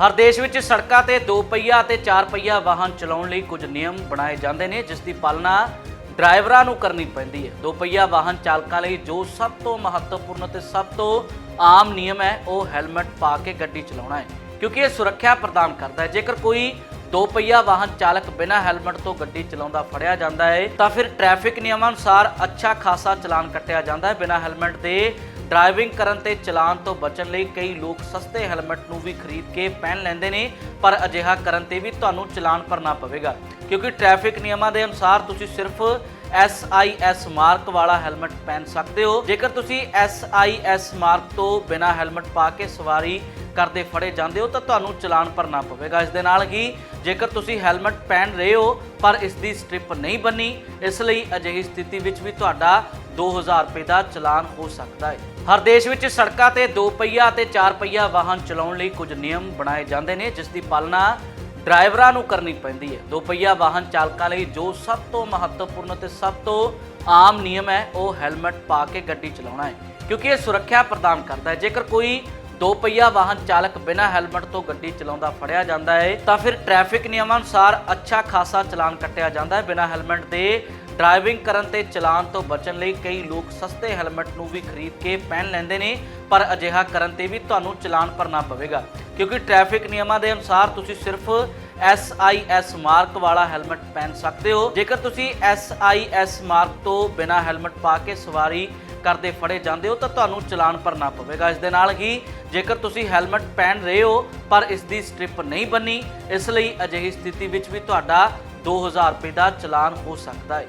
ਹਰ ਦੇਸ਼ ਵਿੱਚ ਸੜਕਾਂ ਤੇ ਦੋ ਪਹੀਆ ਅਤੇ ਚਾਰ ਪਹੀਆ ਵਾਹਨ ਚਲਾਉਣ ਲਈ ਕੁਝ ਨਿਯਮ ਬਣਾਏ ਜਾਂਦੇ ਨੇ, ਜਿਸ ਦੀ ਪਾਲਣਾ ਡਰਾਈਵਰਾਂ ਨੂੰ ਕਰਨੀ ਪੈਂਦੀ ਹੈ। ਦੋ ਪਹੀਆ ਵਾਹਨ ਚਾਲਕਾਂ ਲਈ ਜੋ ਸਭ ਤੋਂ ਮਹੱਤਵਪੂਰਨ ਤੇ ਸਭ ਤੋਂ ਆਮ ਨਿਯਮ ਹੈ, ਉਹ ਹੈਲਮਟ ਪਾ ਕੇ ਗੱਡੀ ਚਲਾਉਣਾ ਹੈ, ਕਿਉਂਕਿ ਇਹ ਸੁਰੱਖਿਆ ਪ੍ਰਦਾਨ ਕਰਦਾ ਹੈ। ਜੇਕਰ ਕੋਈ ਦੋ ਪਹੀਆ ਵਾਹਨ ਚਾਲਕ ਬਿਨਾਂ ਹੈਲਮਟ ਤੋਂ ਗੱਡੀ ਚਲਾਉਂਦਾ ਫੜਿਆ ਜਾਂਦਾ ਹੈ, ਤਾਂ ਫਿਰ ਟ੍ਰੈਫਿਕ ਨਿਯਮਾਂ ਅਨੁਸਾਰ ਅੱਛਾ ਖਾਸਾ ਚਲਾਨ ਕੱਟਿਆ ਜਾਂਦਾ ਹੈ। ਬਿਨਾਂ ਹੈਲਮਟ ਦੇ ਡਰਾਈਵਿੰਗ ਕਰਨ ਤੇ ਚਲਾਨ ਤੋਂ ਬਚਣ ਲਈ ਕਈ ਲੋਕ ਸਸਤੇ ਹੈਲਮਟ ਨੂੰ ਵੀ ਖਰੀਦ ਕੇ ਪਹਿਨ ਲੈਂਦੇ ਨੇ, ਪਰ ਅਜਿਹਾ ਕਰਨ ਤੇ ਵੀ ਤੁਹਾਨੂੰ ਚਲਾਨ ਭਰਨਾ ਪਵੇਗਾ। ਕਿਉਂਕਿ ਟ੍ਰੈਫਿਕ ਨਿਯਮਾਂ ਦੇ ਅਨੁਸਾਰ ਤੁਸੀਂ ਸਿਰਫ SIS ਮਾਰਕ ਵਾਲਾ ਹੈਲਮਟ ਪਹਿਨ ਸਕਦੇ ਹੋ। ਜੇਕਰ ਤੁਸੀਂ SIS ਮਾਰਕ ਤੋਂ ਬਿਨਾ ਹੈਲਮਟ ਪਾ ਕੇ ਸਵਾਰੀ ਕਰਦੇ ਫੜੇ ਜਾਂਦੇ ਹੋ, ਤਾਂ ਤੁਹਾਨੂੰ ਚਲਾਨ ਭਰਨਾ ਪਵੇਗਾ। ਇਸ ਦੇ ਨਾਲ ਹੀ ਜੇਕਰ ਤੁਸੀਂ ਹੈਲਮਟ ਪਹਿਨ ਰਹੇ ਹੋ, ਪਰ ਇਸ ਦੀ ਸਟ੍ਰਿਪ ਨਹੀਂ ਬੰਨੀ, ਇਸ ਲਈ ਅਜਿਹੀ ਸਥਿਤੀ ਵਿੱਚ ਵੀ ਤੁਹਾਡਾ 2000 ਰੁਪਏ ਦਾ ਚਲਾਨ ਹੋ ਸਕਦਾ ਹੈ। ਹਰ ਦੇਸ਼ ਵਿੱਚ ਸੜਕਾਂ ਤੇ ਦੋ ਪਹੀਆ ਅਤੇ ਚਾਰ ਪਹੀਆ ਵਾਹਨ ਚਲਾਉਣ ਲਈ ਕੁਝ ਨਿਯਮ ਬਣਾਏ ਜਾਂਦੇ ਨੇ, ਜਿਸ ਦੀ ਪਾਲਣਾ ਡਰਾਈਵਰਾਂ ਨੂੰ ਕਰਨੀ ਪੈਂਦੀ ਹੈ। ਦੋ ਪਹੀਆ ਵਾਹਨ ਚਾਲਕਾਂ ਲਈ ਜੋ ਸਭ ਤੋਂ ਮਹੱਤਵਪੂਰਨ ਤੇ ਸਭ ਤੋਂ ਆਮ ਨਿਯਮ ਹੈ, ਉਹ ਹੈਲਮਟ ਪਾ ਕੇ ਗੱਡੀ ਚਲਾਉਣਾ ਹੈ, ਕਿਉਂਕਿ ਇਹ ਸੁਰੱਖਿਆ ਪ੍ਰਦਾਨ ਕਰਦਾ ਹੈ। ਜੇਕਰ ਕੋਈ ਦੋ ਪਹੀਆ ਵਾਹਨ ਚਾਲਕ ਬਿਨਾਂ ਹੈਲਮਟ ਤੋਂ ਗੱਡੀ ਚਲਾਉਂਦਾ ਫੜਿਆ ਜਾਂਦਾ ਹੈ, ਤਾਂ ਫਿਰ ਟ੍ਰੈਫਿਕ ਨਿਯਮਾਂ ਅਨੁਸਾਰ ਅੱਛਾ ਖਾਸਾ ਚਲਾਨ ਕੱਟਿਆ ਜਾਂਦਾ ਹੈ। ਬਿਨਾਂ ਹੈਲਮਟ ਦੇ ਡਰਾਈਵਿੰਗ ਕਰਨ ਤੇ ਚਲਾਨ ਤੋਂ ਬਚਣ ਲਈ ਕਈ ਲੋਕ ਸਸਤੇ ਹੈਲਮਟ ਨੂੰ ਵੀ ਖਰੀਦ ਕੇ ਪਹਿਨ ਲੈਂਦੇ ਨੇ, ਪਰ ਅਜਿਹਾ ਕਰਨ ਤੇ ਵੀ ਤੁਹਾਨੂੰ ਚਲਾਨ ਭਰਨਾ ਪਵੇਗਾ। ਕਿਉਂਕਿ ਟ੍ਰੈਫਿਕ ਨਿਯਮਾਂ ਦੇ ਅਨੁਸਾਰ ਤੁਸੀਂ ਸਿਰਫ SIS ਮਾਰਕ ਵਾਲਾ ਹੈਲਮਟ ਪਹਿਨ ਸਕਦੇ ਹੋ। ਜੇਕਰ ਤੁਸੀਂ SIS ਮਾਰਕ ਤੋਂ ਬਿਨਾ ਹੈਲਮਟ ਪਾ ਕੇ ਸਵਾਰੀ ਕਰਦੇ ਫੜੇ ਜਾਂਦੇ ਹੋ, ਤਾਂ ਤੁਹਾਨੂੰ ਚਲਾਨ ਭਰਨਾ ਪਵੇਗਾ। ਇਸ ਦੇ ਨਾਲ ਹੀ ਜੇਕਰ ਤੁਸੀਂ ਹੈਲਮਟ ਪਹਿਨ ਰਹੇ ਹੋ, ਪਰ ਇਸ ਦੀ ਸਟ੍ਰਿਪ ਨਹੀਂ ਬੰਨੀ, ਇਸ ਲਈ ਅਜਿਹੀ ਸਥਿਤੀ ਵਿੱਚ ਵੀ ਤੁਹਾਡਾ 2000 ਰੁਪਏ ਦਾ ਚਲਾਨ ਹੋ ਸਕਦਾ ਹੈ।